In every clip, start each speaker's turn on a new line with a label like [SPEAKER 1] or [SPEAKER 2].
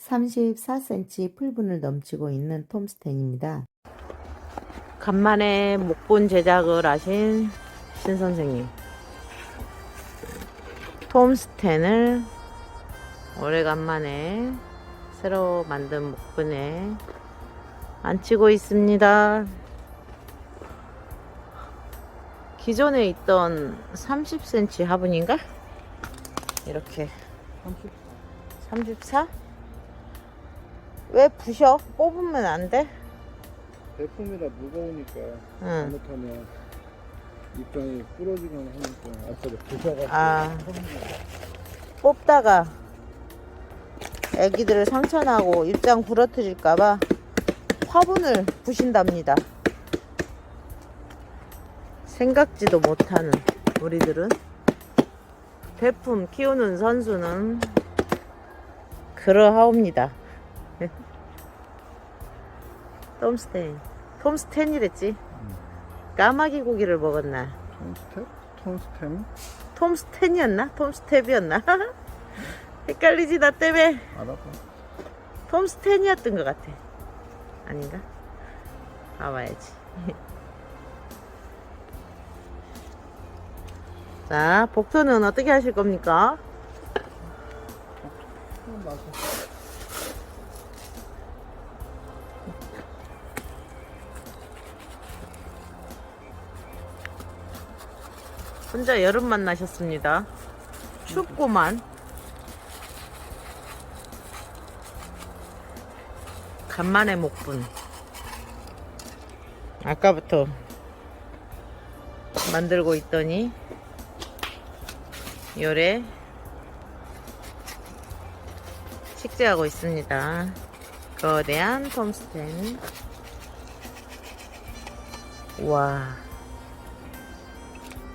[SPEAKER 1] 34cm 풀분을 넘치고 있는 톰스텐입니다. 간만에 목분 제작을 하신 신 선생님. 톰스텐을 오래간만에 새로 만든 목분에 안치고 있습니다. 기존에 있던 30cm 화분인가? 이렇게 34? 왜 부셔? 뽑으면 안 돼?
[SPEAKER 2] 대품이라 무거우니까
[SPEAKER 1] 응.
[SPEAKER 2] 잘못하면 입장이 부러지거나 하니까 앞으로 부셔가지고
[SPEAKER 1] 아. 뽑다가 애기들 상처나고 입장 부러뜨릴까봐 화분을 부신답니다. 생각지도 못하는 우리들은 대품 키우는 선수는 그러하옵니다. 톰스텐. 톰스텐이랬지. 까마귀 고기를 먹었나?
[SPEAKER 2] 톤스텝? 톤스템?
[SPEAKER 1] 톰스텐이었나? 톰스텝이었나? 헷갈리지 나 때문에
[SPEAKER 2] 알아봐
[SPEAKER 1] 톰스텐이었던 것 같아 아닌가? 봐봐야지 자 복토는 어떻게 하실 겁니까? 혼자 여름 만나셨습니다 춥구만 간만에 목분. 아까부터 만들고 있더니 요래 식재하고 있습니다. 거대한 톰스텐. 와.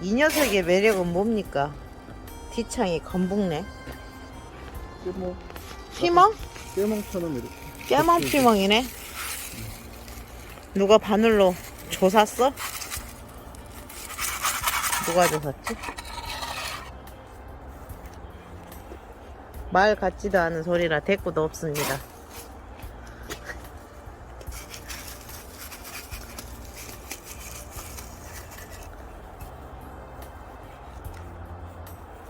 [SPEAKER 1] 이 녀석의 매력은 뭡니까? 뒤창이 검북네.
[SPEAKER 2] 깨몽
[SPEAKER 1] 피멍?
[SPEAKER 2] 깨몽처럼 이렇게
[SPEAKER 1] 깨멍 피멍이네. 누가 바늘로 조샀어? 누가 조샀지? 말 같지도 않은 소리라 대꾸도 없습니다.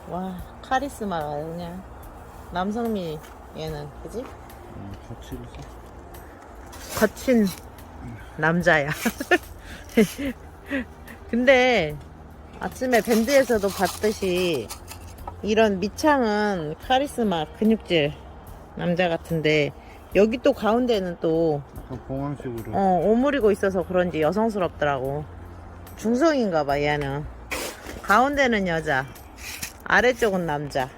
[SPEAKER 1] 와 카리스마가 그냥 남성미 얘는 그지?
[SPEAKER 2] 음, 같이
[SPEAKER 1] 거친 남자야. 근데 아침에 밴드에서도 봤듯이 이런 밑창은 카리스마 근육질 남자 같은데 여기 또 가운데는 또
[SPEAKER 2] 약간 봉황식으로
[SPEAKER 1] 어, 오므리고 있어서 그런지 여성스럽더라고. 중성인가 봐 얘는. 가운데는 여자, 아래쪽은 남자.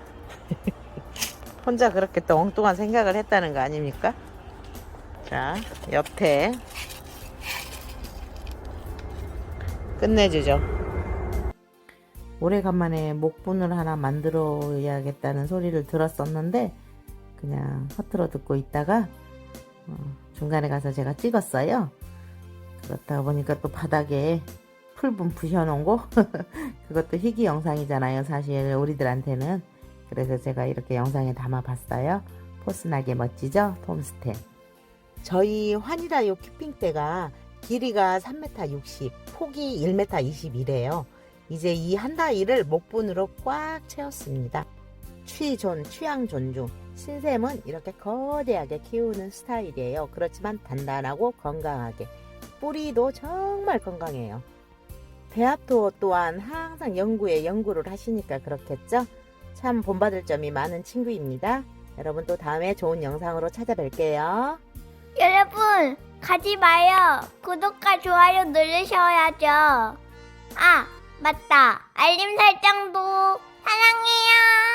[SPEAKER 1] 혼자 그렇게 또 엉뚱한 생각을 했다는 거 아닙니까? 자, 옆에 끝내주죠. 오래간만에 목분을 하나 만들어야겠다는 소리를 들었었는데 그냥 허투루 듣고 있다가 어, 중간에 가서 제가 찍었어요. 그렇다 보니까 또 바닥에 풀분 부셔놓은 거 그것도 희귀 영상이잖아요. 사실 우리들한테는 그래서 제가 이렇게 영상에 담아봤어요. 포스나게 멋지죠? 톰스텐. 저희 환이라요 키핑대가 길이가 3m 60, 폭이 1m 21이에요. 이제 이 한 다이를 목분으로 꽉 채웠습니다. 취존, 취향 존중. 신샘은 이렇게 거대하게 키우는 스타일이에요. 그렇지만 단단하고 건강하게. 뿌리도 정말 건강해요. 배합토 또한 항상 연구에 연구를 하시니까 그렇겠죠? 참 본받을 점이 많은 친구입니다. 여러분 또 다음에 좋은 영상으로 찾아뵐게요.
[SPEAKER 3] 여러분, 가지 마요. 구독과 좋아요 누르셔야죠. 아, 맞다. 알림 설정도 사랑해요.